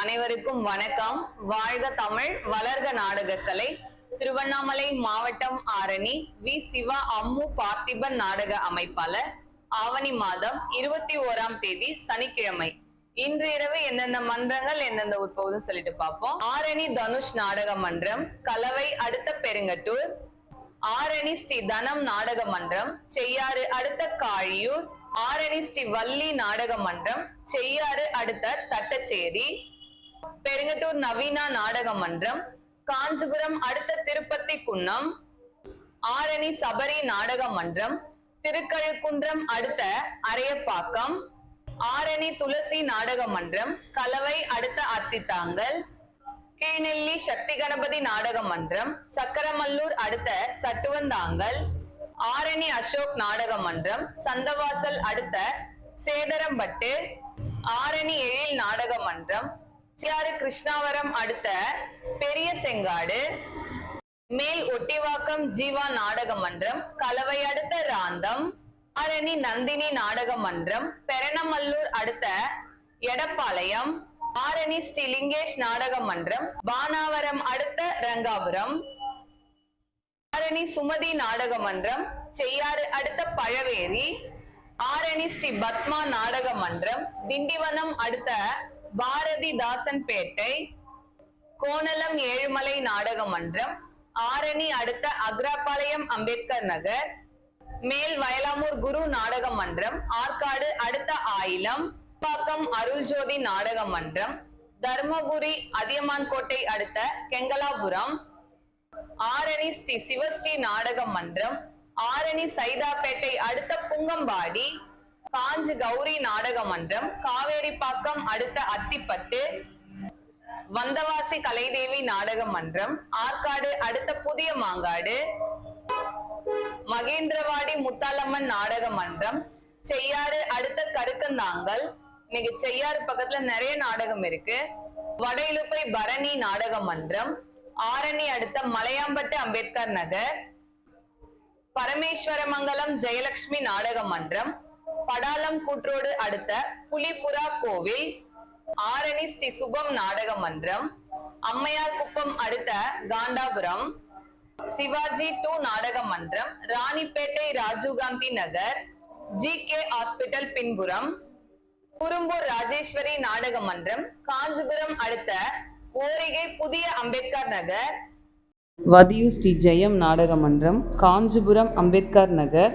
அனைவருக்கும் வணக்கம். வாழ்க தமிழ் வளர்க நாடகக்கலை. திருவண்ணாமலை மாவட்டம் ஆரணி வி. சிவா அம்மு பார்த்திபன் நாடக அமைப்பாளர் ஆவணி மாதம் இருபத்தி ஓராம் தேதி சனிக்கிழமை. இன்று இரவு எந்தெந்த மன்றங்கள் எந்தெந்த உட்பகுதும் சொல்லிட்டு பார்ப்போம். ஆரணி தனுஷ் நாடக மன்றம் கலவை அடுத்த பெருங்கட்டூர். ஆரணி ஸ்ரீ தனம் நாடக மன்றம் செய்யாறு அடுத்த காழியூர். ஆரணி ஸ்ரீ வள்ளி நாடக மன்றம் செய்யாறு அடுத்த தட்டச்சேரி. பெருங்கட்டூர் நவீனா நாடக மன்றம் காஞ்சிபுரம் அடுத்த திருப்பத்தி குன்னம் ஆரணி சபரி நாடக மன்றம் திருக்கழுக்குன்றம் அடுத்த அரையப்பாக்கம் ஆரணி துளசி நாடக மன்றம் கலவை அடுத்த அத்தித்தாங்கல் கீழ்நெல்லி சக்தி கணபதி நாடக மன்றம் சக்கரமல்லூர் அடுத்த சட்டுவந்தாங்கல் ஆரணி அசோக் நாடக மன்றம் சந்தவாசல் அடுத்த சேதரம்பட்டு ஆரணி எழில் நாடக மன்றம் சியாறு கிருஷ்ணாவரம் அடுத்த பெரிய செங்காடு. மேல் ஒட்டிவாக்கம் ஜீவா நாடக மன்றம். கலவை அடுத்த ராந்தம். ஆரணி நந்தினி நாடக மன்றம். பெரணமல்லூர் அடுத்த எடப்பாளையம். ஆரணி ஸ்ரீ லிங்கேஷ் நாடக மன்றம். பானாவரம் அடுத்த ரங்காபுரம். ஆரணி சுமதி நாடக மன்றம். செய்யாறு அடுத்த பழவேரி. ஆரணி ஸ்ரீ பத்மா நாடக மன்றம். திண்டிவனம் அடுத்த பாரதிதாசன் பேட்டை கோணலம் ஏழுமலை நாடக மன்றம் ஆரணி அடுத்த அக்ராபாளையம் அம்பேத்கர் நகர் மேல் வயலாமூர் குரு நாடக மன்றம் ஆற்காடு அடுத்த ஆயிலம் பாக்கம் அருள்ஜோதி நாடக மன்றம் தர்மபுரி அதியமான் கோட்டை அடுத்த கெங்கலாபுரம் ஆரணி ஸ்ரீ சிவஸ்ரீ நாடக மன்றம் ஆரணி சைதாப்பேட்டை அடுத்த புங்கம்பாடி காஞ்சி கௌரி நாடக மன்றம் காவேரிப்பாக்கம் அடுத்த அத்திப்பட்டு வந்தவாசி கலைதேவி நாடக மன்றம் ஆற்காடு அடுத்த புதிய மாங்காடு மகேந்திரவாடி முத்தாலம்மன் நாடக மன்றம் செய்யாறு அடுத்த கருக்கந்தாங்கல் இன்னைக்கு செய்யாறு பக்கத்துல நிறைய நாடகம் இருக்கு. வடையிலுப்பை பரணி நாடக மன்றம் ஆரணி அடுத்த மலையாம்பட்டு அம்பேத்கர் நகர் பரமேஸ்வரமங்கலம் ஜெயலட்சுமி நாடக மன்றம் படாலம் கூற்றோடு அடுத்த புலிபுரா கோவில் ஆரணி ஸ்ரீ சுபம் நாடக மன்றம் அம்மையார் குப்பம் அடுத்த காண்டாபுரம் சிவாஜி டூ நாடக மன்றம் Ranipettai Rajiv Gandhi Nagar G K hospital பின்புறம் குறும்பூர் ராஜேஸ்வரி நாடக மன்றம் காஞ்சிபுரம் அடுத்த ஓரிகை புதிய அம்பேத்கர் நகர். வதியு ஸ்ரீ ஜெயம் நாடக மன்றம் காஞ்சிபுரம் அம்பேத்கர் நகர்